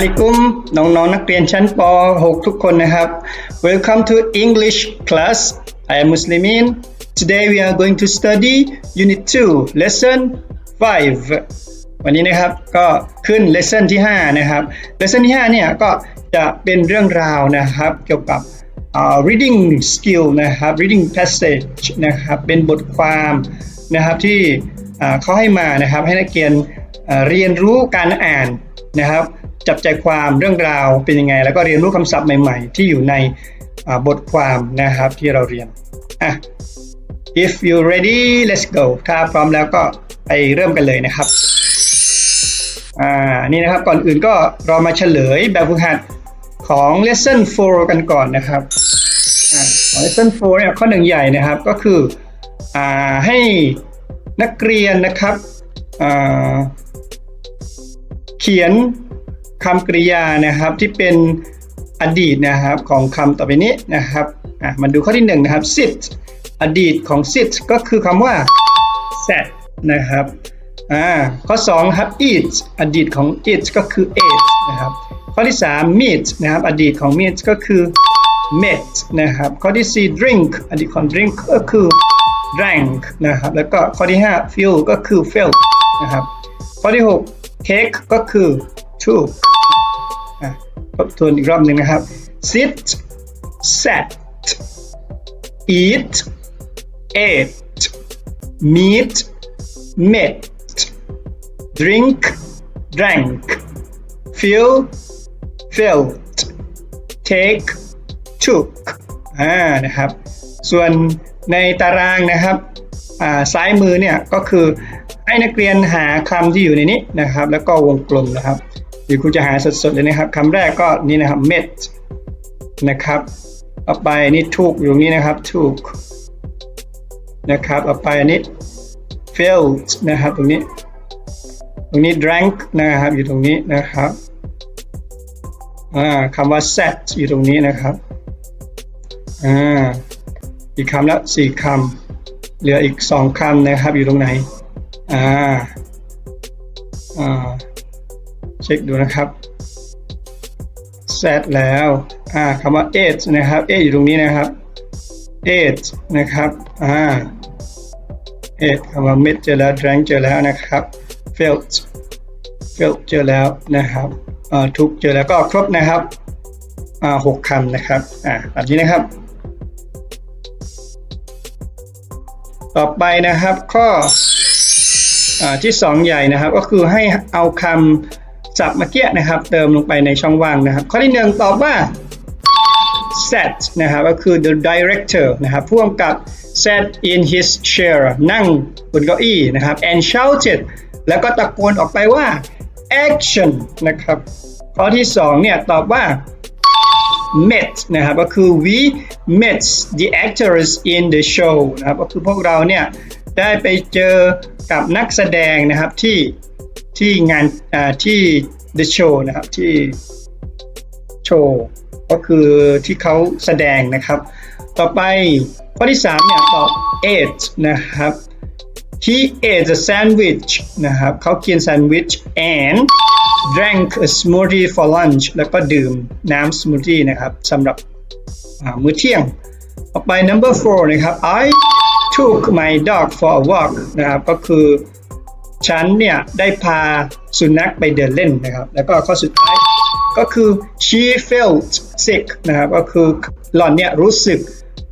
ลัยกุมน้องๆนักเรียนชั้นป .6 ทุกคนนะครับ Welcome to English class I am Muslimin Today we are going to study Unit 2 Lesson 5 วันนี้นะครับก็ขึ้น Lesson ที่ 5 นะครับ Lesson ที่ 5 เนี่ยก็จะเป็นเรื่องราวนะครับเกี่ยวกับอ่า reading skill นะครับ reading passage นะครับเป็นบทความนะครับที่เขาให้มานะครับให้นักเรียนเรียนรู้การอ่านนะครับ จับใจความเรื่องราวเป็นยังไง แล้วก็เรียนรู้คำศัพท์ใหม่ ๆ ที่อยู่ในบทความนะครับที่เราเรียนอะ if you ready let's go ถ้าพร้อมแล้วก็ไปเริ่มกันเลยนะครับอ่านี่นะครับก่อนอื่นก็เรามาเฉลยแบบฝึกหัดของ lesson 4 กันก่อนนะครับอ่าของ lesson 4เนี่ยข้อหนึ่งใหญ่นะครับก็คืออ่าให้นักเรียนนะครับอ่าเขียน คำกริยานะครับที่เป็นอดีตนะครับของคำต่อไปนี้นะครับอะมาดูข้อที่หนึ่งนะครับ sit อดีตของ sit ก็คือคำว่า sat นะครับอ่าข้อ2ครับ eat อดีตของ eat ก็คือ ate นะครับข้อที่ 3 meet นะครับอดีตของ meet ก็คือ met นะครับข้อที่ 4 drink อดีตของ drink ก็คือ drank นะครับแล้วก็ข้อที่ 5 feel ก็คือ felt นะครับข้อที่6 take ก็คือ took อะทบทวนอีกรอบหนึ่งนะครับ sit sat eat ate meet met drink drank feel felt take took อ่านะครับ ส่วนในตารางนะครับอ่าซ้ายมือเนี่ยก็คือให้นักเรียนหาคำที่อยู่ในนี้นะครับ แล้วก็วงกลมนะครับ ดี๋ยวครูจะหาสดๆเลยนะครับคำแรกก็นี่นะครับ met นะครับต่อไปนี่ถูกอยู่นี้นะครับถูกนะครับต่อไปอันนี้ failed นะครับตรงนี้ ตรงนี้ drank นะครับอยู่ตรงนี้นะครับอ่าคำว่า set อยู่ตรงนี้นะครับอ่าอีกคำละสี่คำเหลืออีกสองคำนะครับอยู่ตรงไหนอ่าอ่า ช็คดูนะครับ set แล้วอ่าคำว่า eight นะครับ eight อยู่ตรงนี้นะครับ eight นะครับอ่า eight คำว่า met เจอแล้ว drank เจอแล้วนะครับ felt felt เจอแล้วนะครับอ่าทุกเจอแล้วก็ครบนะครับอ่าหกคำนะครับอ่าแบบนี้นะครับ ต่อไปนะครับข้ออาที่สองใหญ่นะครับ ก็คือให้เอาคำ ศัพท์เมื่อกี้นะครับ เติมลงไปในช่องว่างนะครับ ข้อที่หนึ่งตอบว่า sat นะครับก็คือ the director นะครับผู้กำกับ sat in his chair นั่งบนเก้าอี้นะครับ and shouted แล้วก็ตะโกนออกไปว่า action นะครับ ข้อที่สองเนี่ยตอบว่า met นะครับก็คือ we met the actors in the show นะครับก็คือพวกเราเนี่ยได้ไปเจอกับนักแสดงนะครับที่ ที่งานที่ the show นะครับที่โชว์ก็คือที่เขาแสดงนะครับ ต่อไปข้อที่3เนี่ยตอบ ate นะครับ he ate a sandwich นะครับเขากินแซนด์วิช and drank a smoothie for lunch แล้วก็ดื่มน้ำสมูทตี้นะครับสำหรับมื้อเที่ยง ต่อไป number four นะครับ I took my dog for a walk นะครับก็คือ ฉันเนี่ยได้พาสุนัขไปเดินเล่นนะครับ แล้วก็ข้อสุดท้ายก็คือ she felt sick นะครับ ก็คือหล่อนเนี่ยรู้สึก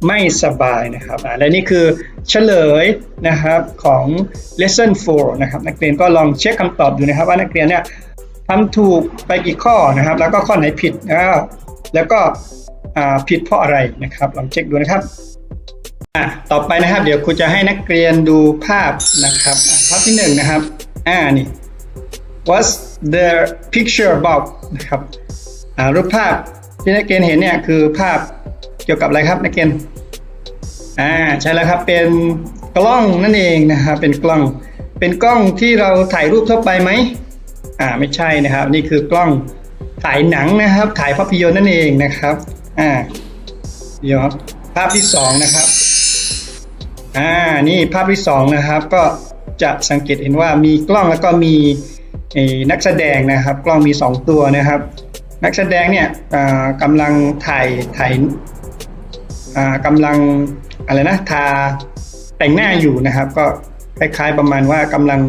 ไม่สบายนะครับและนี่คือเฉลยนะครับของ lesson 4 นะครับ นักเรียนก็ลองเช็คคำตอบดูนะครับ ว่านักเรียนเนี่ยทำถูกไปกี่ข้อนะครับ แล้วก็ข้อไหนผิดนะครับแล้วก็ผิดเพราะอะไรนะครับ ลองเช็คดูนะครับ อะต่อไปนะครับ เดี๋ยวครูจะให้นักเรียนดูภาพนะครับภาพที่หนึ่งนะครับ อ่านี่ what's the picture about นะครับอ่ารูปภาพที่นักเรียนเห็นเนี่ยคือภาพเกี่ยวกับอะไรครับนักเรียนอ่าใช่แล้วครับเป็นกล้องนั่นเองนะครับเป็นกล้อง เป็นกล้องที่เราถ่ายรูปทั่วไปไหมอ่าไม่ใช่นะครับ นี่คือกล้องถ่ายหนังนะครับ ถ่ายภาพยนตร์นั่นเองนะครับ อ่าเดี๋ยวครับภาพที่สองนะครับ อ่านี่ภาพที่สองนะครับก็จะสังเกตเห็นว่ามีกล้องแล้วก็มีนักแสดงนะครับ กล้องมี 2 ตัวนะครับ นักแสดงเนี่ยกำลังถ่ายถ่ายกำลังอะไรนะทาแต่งหน้าอยู่นะครับ ก็คล้ายๆประมาณว่ากำลัง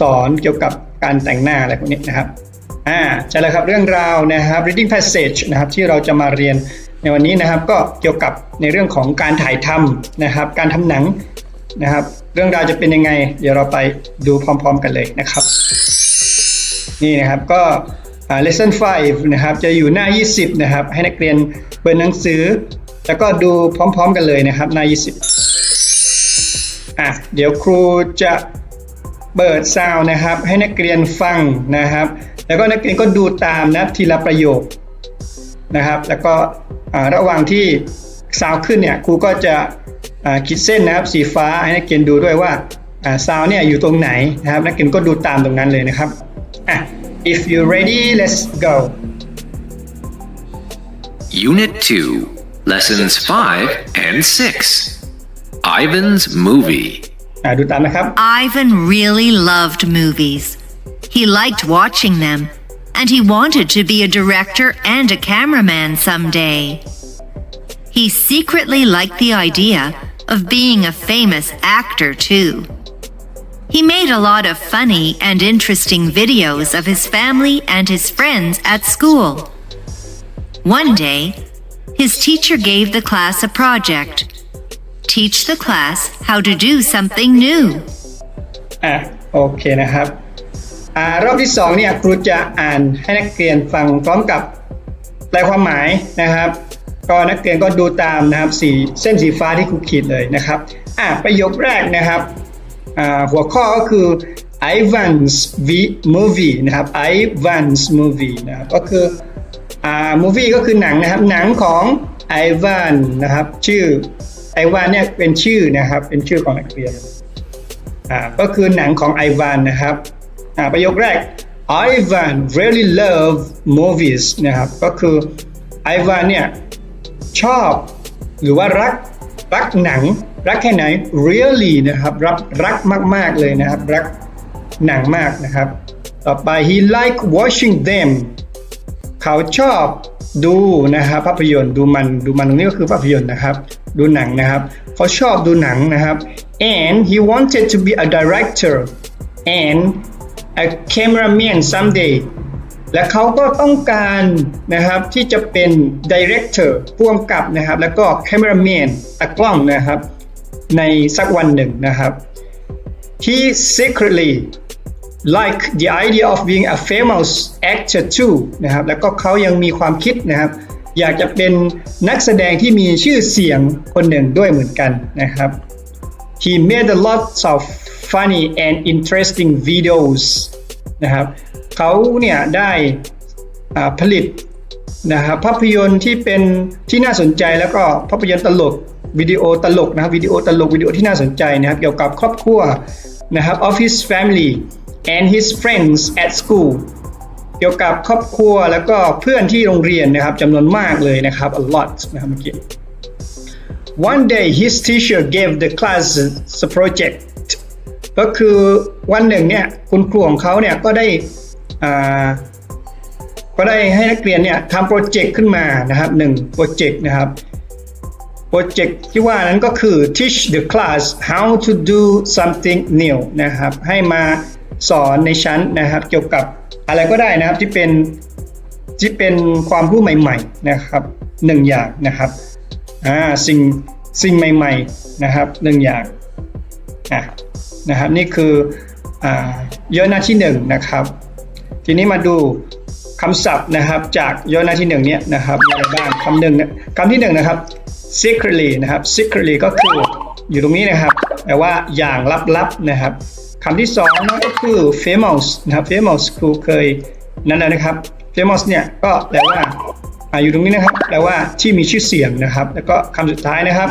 สอนเกี่ยวกับการแต่งหน้าอะไรพวกนี้นะครับอ่าใช่แล้วครับเรื่องราวนะครับ reading passage นะครับที่เราจะมาเรียน ในวันนี้นะครับก็เกี่ยวกับในเรื่องของการถ่ายทำนะครับ การทำหนังนะครับ เรื่องราวจะเป็นยังไง เดี๋ยวเราไปดูพร้อม ๆ กันเลยนะครับ นี่นะครับก็ lesson 5 นะครับ จะอยู่หน้า 20 นะครับ ให้นักเรียนเปิดหนังสือ แล้วก็ดูพร้อม ๆ กันเลยนะครับหน้า 20 อะเดี๋ยวครูจะเปิดซาวนะครับ ให้นักเรียนฟังนะครับ แล้วก็นักเรียนก็ดูตามนะทีละประโยคนะครับ แล้วก็ ระหว่างที่ซาวน์ขึ้นเนี่ยครูก็จะอ่าขีดเส้นนะครับสีฟ้าให้นักเรียนดูด้วยว่าอ่าซาวน์เนี่ยอยู่ตรงไหนนะครับนักเรียนก็ดูตามตรงนั้นเลยนะครับอะ if you ready let's go Unit 2, Lessons 5 and 6. Ivan's Movie. อ่าดูตามนะครับ Ivan really loved movies. He liked watching them, and he wanted to be a director and a cameraman someday. He secretly liked the idea of being a famous actor, too. He made a lot of funny and interesting videos of his family and his friends at school. One day, his teacher gave the class a project. Teach the class how to do something new. อ่ะโอเคนะครับอ่า รอบที่สองเนี่ยครูจะอ่านให้นักเรียนฟังพร้อมกับแปลความหมายนะครับ ก็นักเรียนก็ดูตามนะครับสีเส้นสีฟ้าที่ครูขีดเลยนะครับอะประโยคแรกนะครับหัวข้อก็คือ Ivan's v movie นะครับ Ivan's movie นะครับก็คืออ่า movie ก็คือหนังนะครับ หนังของไอวานะครับ ชื่อไอวานเนี่ยเป็นชื่อนะครับ เป็นชื่อของนักเรียนอ่าก็คือหนังของไอวานะครับ ประโยคแรก Ivan really love movies นะครับ ก็คือไอวานเนี่ย ชอบหรือว่ารัก รักหนัง รักแค่ไหน really นะครับ รักรักมาก ๆ เลยนะครับ รักหนังมากนะครับ ต่อไป he like watching them เขาชอบดูนะครับภาพยนตร์ดูมันดูมันตรงนี้ก็คือภาพยนตร์นะครับ ดูหนังนะครับ เขาชอบดูหนังนะครับ and he wanted to be a director and a cameraman someday และเขาก็ต้องการนะครับที่จะเป็น director พ่วงกับนะครับ แล้วก็ cameraman ตากล้องนะครับ ในสักวันหนึ่งนะครับ he secretly like the idea of being a famous actor too นะครับ แล้วก็เขายังมีความคิดนะครับ อยากจะเป็นนักแสดงที่มีชื่อเสียงคนหนึ่งด้วยเหมือนกันนะครับ he made a lot of funny and interesting videos นะครับเขาเนี่ยได้ผลิตนะครับภาพยนตร์ที่เป็นที่น่าสนใจแล้วก็ภาพยนตร์ตลกวิดีโอตลกนะครับวิดีโอตลกวิดีโอที่น่าสนใจนะครับเกี่ยวกับครอบครัวนะครับ of his family and his friends at school เกี่ยวกับครอบครัวแล้วก็เพื่อนที่โรงเรียนนะครับจำนวนมากเลยนะครับ a lot นะครับเมื่อกี้ One day his teacher gave the class a project ก็คือวันหนึ่งเนี่ยคุณครูของเขาเนี่ยก็ได้ก็ได้ให้นักเรียนเนี่ยทำโปรเจกต์ขึ้นมานะครับหนึ่งโปรเจกต์นะครับโปรเจกต์ที่ว่านั้นก็คือ teach the class how to do something new นะครับ ให้มาสอนในชั้นนะครับ เกี่ยวกับอะไรก็ได้นะครับที่เป็นที่เป็นความรู้ใหม่ ๆนะครับหนึ่งอย่างนะครับอ่าสิ่งสิ่งใหม่ ๆนะครับหนึ่งอย่างอะ นะครับนี่คืออ่าย่อหน้าที่หนึ่งนะครับ ทีนี้มาดูคำศัพท์นะครับจากย่อหน้าที่หนึ่งเนี่ยนะครับมีอะไรบ้างคำหนึ่งคำที่หนึ่งนะครับ secretly นะครับ secretly ก็คืออยู่ตรงนี้นะครับแปลว่าอย่างลับๆนะครับคำที่สองนก็คือ famous นะครับ famous ครูเคยนั่นแล้วนะครับ famous เนี่ยก็แปลว่าอยู่ตรงนี้นะครับแปลว่าที่มีชื่อเสียงนะครับ แล้วก็คำสุดท้ายนะครับ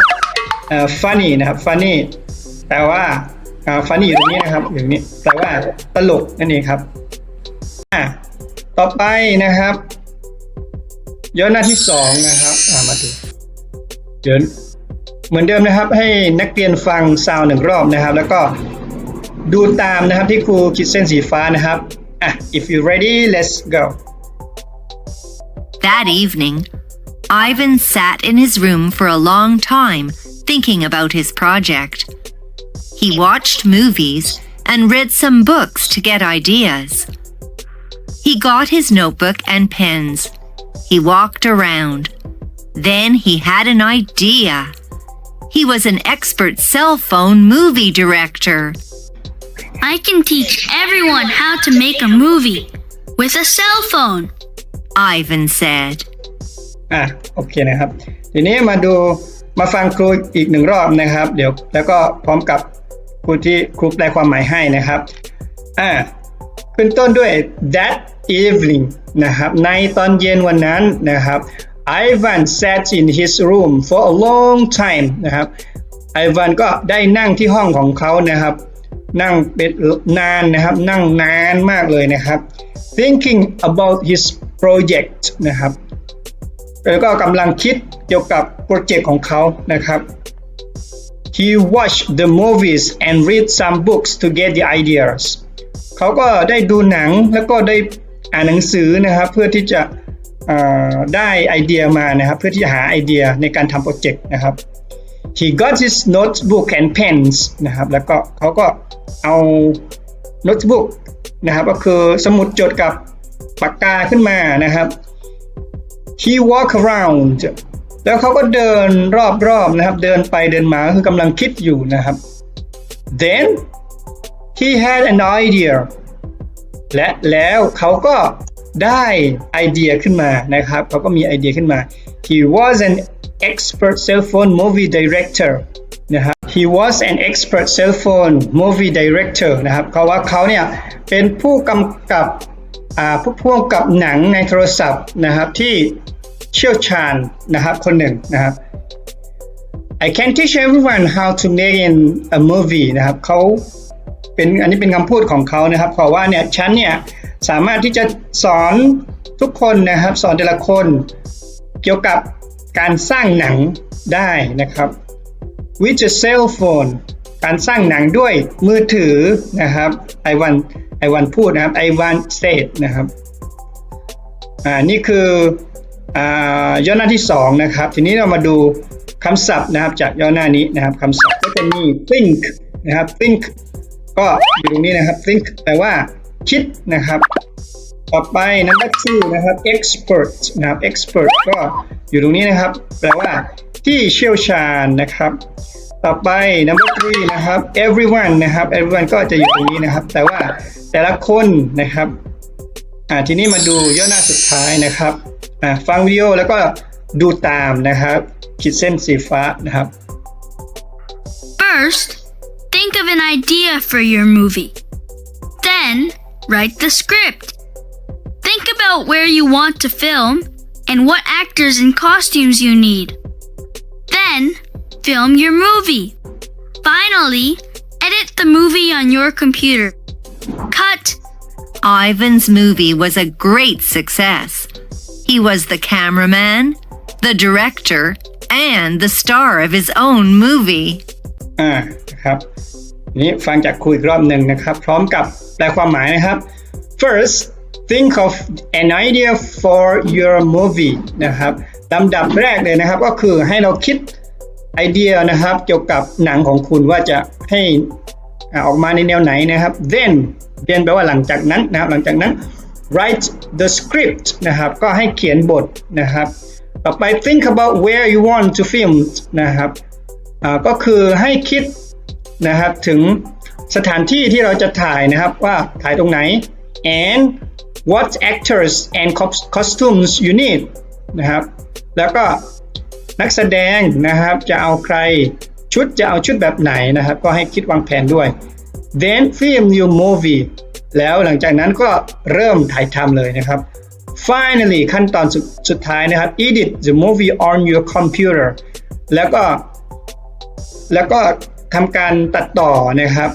funny นะครับ funny แปลว่า อ่า funny อยู่ตรงนี้นะครับอยู่นี้แปลว่าตลกนั่นเองครับอะต่อไปนะครับย้อนหน้าที่สองนะครับอ่ามาดูเดี๋ยวเหมือนเดิมนะครับ ให้นักเรียนฟังซาวหนึ่งรอบนะครับ แล้วก็ดูตามนะครับที่ครูขีดเส้นสีฟ้านะครับอะ if you ready let's go That evening, Ivan sat in his room for a long time thinking about his project. He watched movies and read some books to get ideas. He got his notebook and pens. He walked around. Then he had an idea. He was an expert cell phone movie director. I can teach everyone how to make a movie with a cell phone. Ivan said. อ่ะโอเคนะครับ ทีนี้มาดูมาฟังครูอีกหนึ่งรอบนะครับ เดี๋ยวแล้วก็พร้อมกับ ครูที่ครูแปลความหมายให้นะครับอ่าขึ้นต้นด้วย that evening นะครับ ในตอนเย็นวันนั้นนะครับ Ivan sat in his room for a long time นะครับ Ivan ก็ได้นั่งที่ห้องของเขานะครับ นั่งเป็นนานนะครับ นั่งนานมากเลยนะครับ thinking about his project นะครับแล้วก็กำลังคิดเกี่ยวกับโปรเจกต์ของเขานะครับ He watched the movies and read some books to get the ideas เขาก็ได้ดูหนังแล้วก็ได้อ่านหนังสือนะครับเพื่อที่จะได้ไอเดียมานะครับเพื่อที่จะหาไอเดียในการทำโปรเจกต์นะครับ He got his notebook and pens นะครับแล้วก็เขาก็เอาโน้ตบุ๊กนะครับก็คือสมุดจดกับปากกาขึ้นมานะครับ he walk around แล้วเขาก็เดินรอบๆนะครับ เดินไปเดินมาคือกำลังคิดอยู่นะครับ then he had an idea และแล้วเขาก็ได้ไอเดียขึ้นมานะครับเขาก็มีไอเดียขึ้นมา he was an expert cell phone movie director นะครับ he was an expert cell phone movie director นะครับเขาว่าเขาเนี่ยเป็นผู้กำกับผู้พ่วงกับหนังในโทรศัพท์นะครับที่ เชี่ยวชาญนะครับคนหนึ่งนะครับ I can teach everyone how to make in a movie นะครับเขาเป็นอันนี้เป็นคำพูดของเขานะครับเพราะว่าเนี่ยฉันเนี่ยสามารถที่จะสอนทุกคนนะครับ สอนแต่ละคนเกี่ยวกับการสร้างหนังได้นะครับ with a cell phone การสร้างหนังด้วยมือถือนะครับไอวันไอวันพูดนะครับไอวัน said นะครับอ่านี่คือ ย่อหน้าที่2นะครับทีนี้เรามาดูคำศัพท์นะครับจากย่อหน้านี้นะครับคำศัพท์ก็จะมี think นะครับ think ก็อยู่ตรงนี้นะครับ think แปลว่าคิดนะครับต่อไป number two นะครับ expert นะครับ expert ก็อยู่ตรงนี้นะครับ แปลว่าที่เชี่ยวชาญนะครับ ต่อไป number three นะครับ everyone นะครับ everyone ก็จะอยู่ตรงนี้นะครับ แต่ว่าแต่ละคนนะครับอ่าทีนี้มาดูย่อหน้าสุดท้ายนะครับ อ่าฟังวิดีโอแล้วก็ดูตามนะครับขีดเส้นสีฟ้านะครับ First, think of an idea for your movie. Then, write the script. Think about where you want to film and what actors and costumes you need. Then, film your movie. Finally, edit the movie on your computer. Cut. Ivan's movie was a great success. He was the cameraman, the director, and the star of his own movie. อ่าครับนี้ฟังจากครูอีกรอบหนึ่งนะครับ พร้อมกับแปลความหมายนะครับ first think of an idea for your movie นะครับลำดับแรกเลยนะครับก็คือให้เราคิดไอเดียนะครับเกี่ยวกับหนังของคุณว่าจะให้อออกมาในแนวไหนนะครับ then then แปลว่าหลังจากนั้นนะครับหลังจากนั้น write the script นะครับ ก็ให้เขียนบทนะครับ ต่อไป think about where you want to film นะครับก็คือให้คิดนะครับถึงสถานที่ที่เราจะถ่ายนะครับว่าถ่ายตรงไหน and what actors and costumes you need นะครับ แล้วก็นักแสดงนะครับจะเอาใครชุดจะเอาชุดแบบไหนนะครับ ก็ให้คิดวางแผนด้วย then film your movie แล้วหลังจากนั้นก็เริ่มถ่ายทำเลยนะครับ finally ขั้นตอนสุดสุดท้ายนะครับ edit the movie on your computer แล้วก็แล้วก็ทำการตัดต่อนะครับ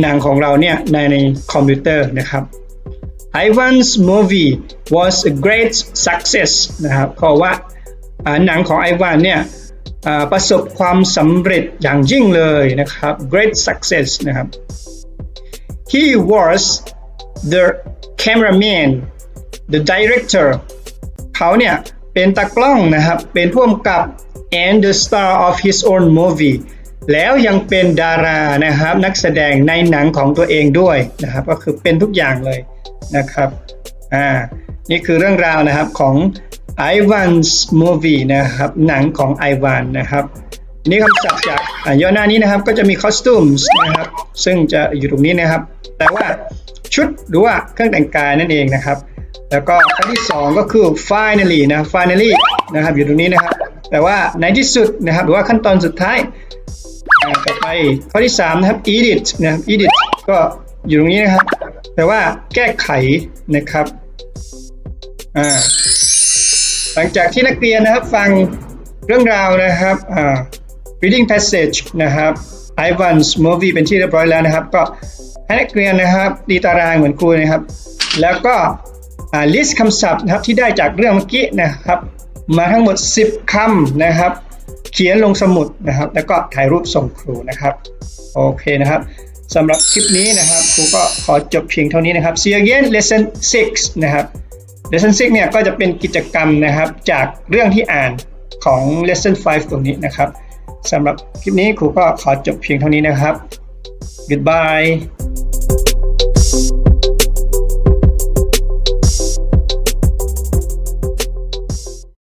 หนังของเราเนี่ยในในคอมพิวเตอร์นะครับ Ivan's movie was a great success นะครับเพราะว่าหนังของไอวันเนี่ยประสบความสำเร็จอย่างยิ่งเลยนะครับ great success นะครับ he was the cameraman the director เขาเนี่ยเป็นตากล้องนะครับ เป็นผู้กำกับ and the star of his own movie แล้วยังเป็นดารานะครับ นักแสดงในหนังของตัวเองด้วยนะครับ ก็คือเป็นทุกอย่างเลยนะครับ อ่า นี่คือเรื่องราวนะครับของ Ivan's movie นะครับ หนังของไอวานนะครับ นี่คำศัพท์จากย่อหน้านี้นะครับก็จะมี costumes นะครับซึ่งจะอยู่ตรงนี้นะครับ แต่ว่าชุดหรือว่าเครื่องแต่งกายนั่นเองนะครับ แล้วก็ข้อที่ 2 ก็คือ finally นะ finally นะครับอยู่ตรงนี้นะครับ แต่ว่าในที่สุดนะครับหรือว่าขั้นตอนสุดท้ายต่อไปข้อที่ 3 นะครับ edit นะครับ edit ก็อยู่ตรงนี้นะครับ แต่ว่าแก้ไขนะครับอ่าหลังจากที่นักเรียนนะครับฟังเรื่องราวนะครับอ่า reading passage นะครับ Ivan's movie เป็นที่เรียบร้อยแล้วนะครับ ก็ให้นักเรียนนะครับตีตารางเหมือนครูนะครับ แล้วก็ list คำศัพท์นะครับที่ได้จากเรื่องเมื่อกี้นะครับ มาทั้งหมด 10คำนะครับ เขียนลงสมุดนะครับ แล้วก็ถ่ายรูปส่งครูนะครับ โอเคนะครับสำหรับคลิปนี้นะครับครูก็ขอจบเพียงเท่านี้นะครับ see you again lesson 6 นะครับ lesson 6 เนี่ยก็จะเป็นกิจกรรมนะครับจากเรื่องที่อ่านของ lesson 5 ตรงนี้นะครับ สำหรับคลิปนี้ครูก็ขอจบเพียงเท่านี้นะครับ goodbye